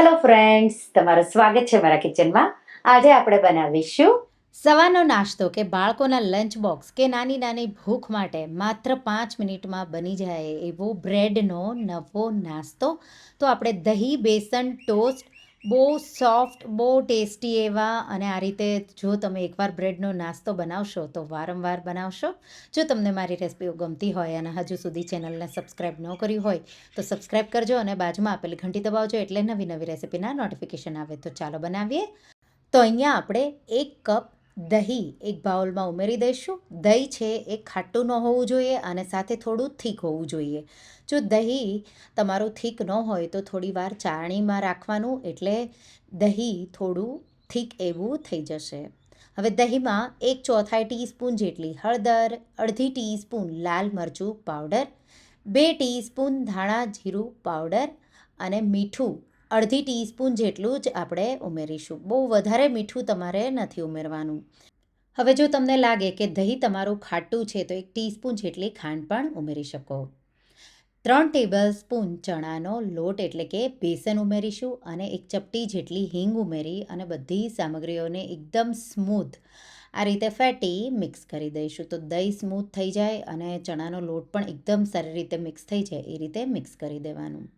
Hello friends તમારું સ્વાગત છે મારા કિચનમાં આજે આપણે બનાવીશું સવારનો નાસ્તો કે બાળકોના લંચ બોક્સ કે નાની નાની ભૂખ માટે માત્ર પાંચ મિનિટમાં બની જાય એવો બ્રેડનો નવો નાસ્તો. તો આપણે દહીં, બેસન ટોસ્ટ બહુ સોફ્ટ બહુ ટેસ્ટી એવા અને આ રીતે જો તમે એકવાર બ્રેડનો નાસ્તો બનાવશો તો વારંવાર બનાવશો. જો તમને મારી રેસિપીઓ ગમતી હોય અને હજુ સુધી ચેનલને સબસ્ક્રાઈબ ન કરી હોય તો સબસ્ક્રાઈબ કરજો અને બાજુમાં આપેલી ઘંટી દબાવજો એટલે નવી નવી રેસિપીના નોટિફિકેશન આવે તો ચાલો બનાવીએ. તો અહીંયા આપણે એક કપ દહીં એક બાઉલમાં ઉમેરી દઈશું. દહીં છે એ ખાટું ન હોવું જોઈએ અને સાથે થોડું થીક હોવું જોઈએ. જો દહીં તમારું થીક ન હોય તો થોડી વાર ચાળણીમાં રાખવાનું એટલે દહીં થોડું થીક એવું થઈ જશે. હવે દહીંમાં એક ચોથાઈ ટીસ્પૂન જેટલી હળદર, અડધી ટીસ્પૂન લાલ મરચું પાવડર, બે ટીસ્પૂન ધાણા જીરું પાવડર અને મીઠું અડધી ટીસ્પૂન જેટલું જ આપણે ઉમેરીશું. બહુ વધારે મીઠું તમારે નથી ઉમેરવાનું. હવે જો તમને લાગે કે દહીં તમારું ખાટું છે, તો એક ટીસ્પૂન જેટલી ખાંડ પણ ઉમેરી શકો. ત્રણ ટેબલ સ્પૂન ચણાનો લોટ, એટલે કે બેસન ઉમેરીશું અને એક ચપટી જેટલી હિંગ ઉમેરી અને બધી સામગ્રીઓને એકદમ સ્મૂથ આ રીતે ફેટી મિક્સ કરી દઈશું. તો દહીં સ્મૂથ થઈ જાય અને ચણાનો લોટ પણ એકદમ સારી રીતે મિક્સ થઈ જાય એ રીતે મિક્સ કરી દેવાનું.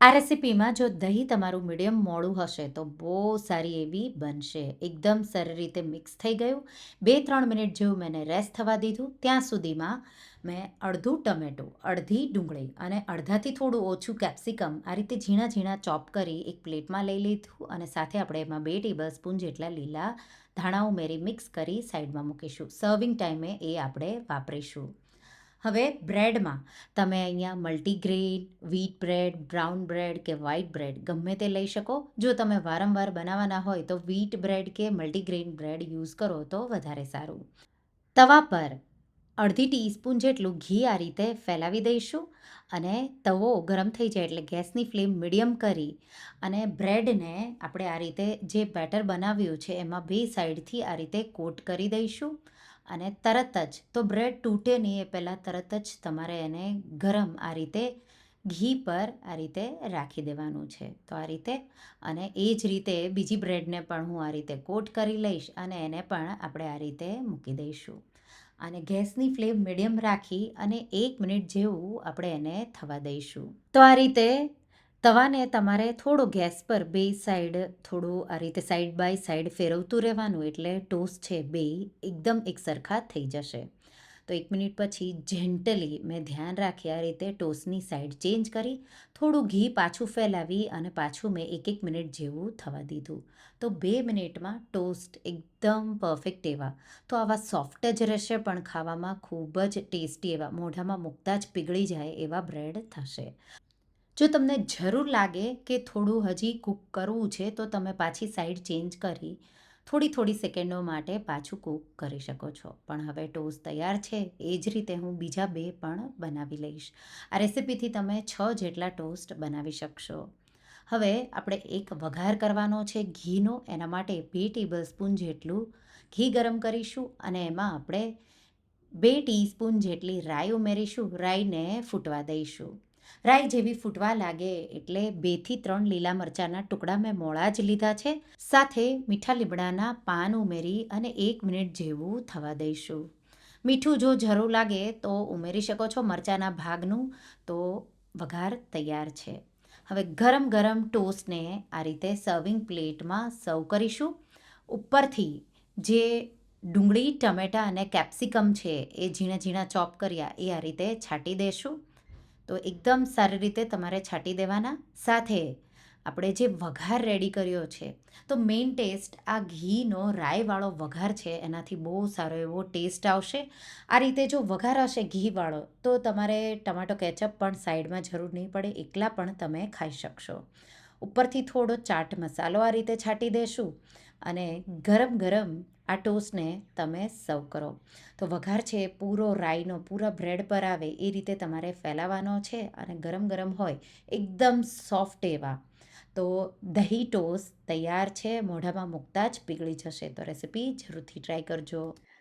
આ રેસિપીમાં જો દહીં તમારું મીડિયમ મોડું હશે તો બહુ સારી એવી બનશે. એકદમ સારી રીતે મિક્સ થઈ ગયું. બે ત્રણ મિનિટ જેવું મેં રેસ્ટ થવા દીધું. ત્યાં સુધીમાં મેં અડધું ટમેટું, અડધી ડુંગળી અને અડધાથી થોડું ઓછું કેપ્સિકમ આ રીતે ઝીણા ઝીણા ચોપ કરી એક પ્લેટમાં લઈ લીધું અને સાથે આપણે એમાં બે ટેબલ સ્પૂન જેટલા લીલા ધાણા ઉમેરી મિક્સ કરી સાઈડમાં મૂકીશું. સર્વિંગ ટાઈમે એ આપણે વાપરીશું. હવે બ્રેડમાં તમે અહીંયા multigrain wheat bread brown bread કે વ્હાઇટ બ્રેડ ગમે તે લઈ શકો. જો તમે વારંવાર બનાવવાના હોય તો વ્હીટ બ્રેડ કે મલ્ટીગ્રેન બ્રેડ યુઝ કરો તો વધારે સારું. તવા પર અડધી ટીસ્પૂન જેટલું ઘી આ રીતે ફેલાવી દઈશું અને તવો ગરમ થઈ જાય એટલે ગેસની ફ્લેમ મીડિયમ કરી અને બ્રેડને આપણે આ રીતે જે બેટર બનાવ્યું છે એમાં બે સાઈડથી આ રીતે કોટ કરી દઈશું. અને તરત જ, તો બ્રેડ તૂટે નહીં એ પહેલાં તરત જ તમારે એને ગરમ આ રીતે ઘી પર આ રીતે રાખી દેવાનું છે. તો આ રીતે, અને એ જ રીતે બીજી બ્રેડને પણ હું આ રીતે કોટ કરી લઈશ અને એને પણ આપણે આ રીતે મૂકી દઈશું. અને ગેસની ફ્લેમ મીડિયમ રાખી અને એક મિનિટ જેવું આપણે એને થવા દઈશું. તો આ રીતે તવાને તમારે થોડો ગેસ પર બે સાઈડ થોડું આ રીતે સાઈડ બાય સાઈડ ફેરવતું રહેવાનું એટલે ટોસ્ટ છે બે એકદમ એકસરખા થઈ જશે. તો એક મિનિટ પછી જેન્ટલી મેં ધ્યાન રાખી આ રીતે ટોસ્ટની સાઈડ ચેન્જ કરી, થોડું ઘી પાછું ફેલાવી અને પાછું મેં એક એક મિનિટ જેવું થવા દીધું. તો બે મિનિટમાં ટોસ્ટ એકદમ પરફેક્ટ એવા. તો આવા સોફ્ટ જ રહેશે પણ ખાવામાં ખૂબ જ ટેસ્ટી એવા. મોઢામાં મૂકતા જ પીગળી જાય એવા બ્રેડ થશે. જો તમને જરૂર લાગે કે થોડું હજી કૂક કરવું છે, તો તમે પાછી સાઈડ ચેન્જ કરી થોડી થોડી સેકન્ડો માટે પાછું કૂક કરી શકો છો. પણ હવે ટોસ્ટ તૈયાર છે, એ જ રીતે હું બીજા બે પણ બનાવી લઈશ. આ રેસિપીથી તમે છ જેટલા ટોસ્ટ બનાવી શકશો. હવે આપણે એક વઘાર કરવાનો છે ઘીનો, એના માટે બે ટેબલ સ્પૂન જેટલું ઘી ગરમ કરીશું અને એમાં આપણે બે ટીસ્પૂન જેટલી રાઈ ઉમેરીશું, રાઈને ફૂટવા દઈશું. રાઈ જેવી ફૂટવા લાગે એટલે બેથી ત્રણ લીલા મરચાંના ટુકડા મેં મોળા જ લીધા છે. સાથે મીઠા લીમડાના પાન ઉમેરી અને એક મિનિટ જેવું થવા દઈશું. મીઠું જો જરૂર લાગે તો ઉમેરી શકો છો મરચાંના ભાગનું. તો વઘાર તૈયાર છે. હવે ગરમ ગરમ ટોસ્ટને આ રીતે સર્વિંગ પ્લેટમાં સર્વ કરીશું. ઉપરથી જે ડુંગળી, ટમેટાં અને કેપ્સિકમ છે એ ઝીણા ઝીણા ચોપ કર્યા એ આ રીતે છાંટી દેશું. તો એકદમ સારી રીતે તમારે છાંટી દેવાના. સાથે આપણે જે વઘાર રેડી કર્યો છે, તો મેઇન ટેસ્ટ આ ઘીનો રાઈવાળો વઘાર છે, એનાથી બહુ સારો એવો ટેસ્ટ આવશે. આ રીતે જો વઘાર હશે ઘીવાળો, તો તમારે ટમાટો કેચઅપ પણ સાઈડમાં જરૂર નહીં પડે, એકલા પણ તમે ખાઈ શકશો. ઉપરથી થોડો ચાટ મસાલો આ રીતે છાંટી દેશું. અને ગરમ ગરમ આ ટોસ્ટને તમે સર્વ કરો. તો વઘાર છે, પૂરો રાઈનો, પૂરા બ્રેડ પર આવે, એ રીતે તમારે ફેલાવાનો છે અને ગરમ ગરમ હોય, એકદમ સોફ્ટ એવા. તો દહીં ટોસ્ટ તૈયાર છે, મોઢામાં મૂકતા જ પીગળી જશે. તો રેસીપી જરૂરથી ટ્રાય કરજો.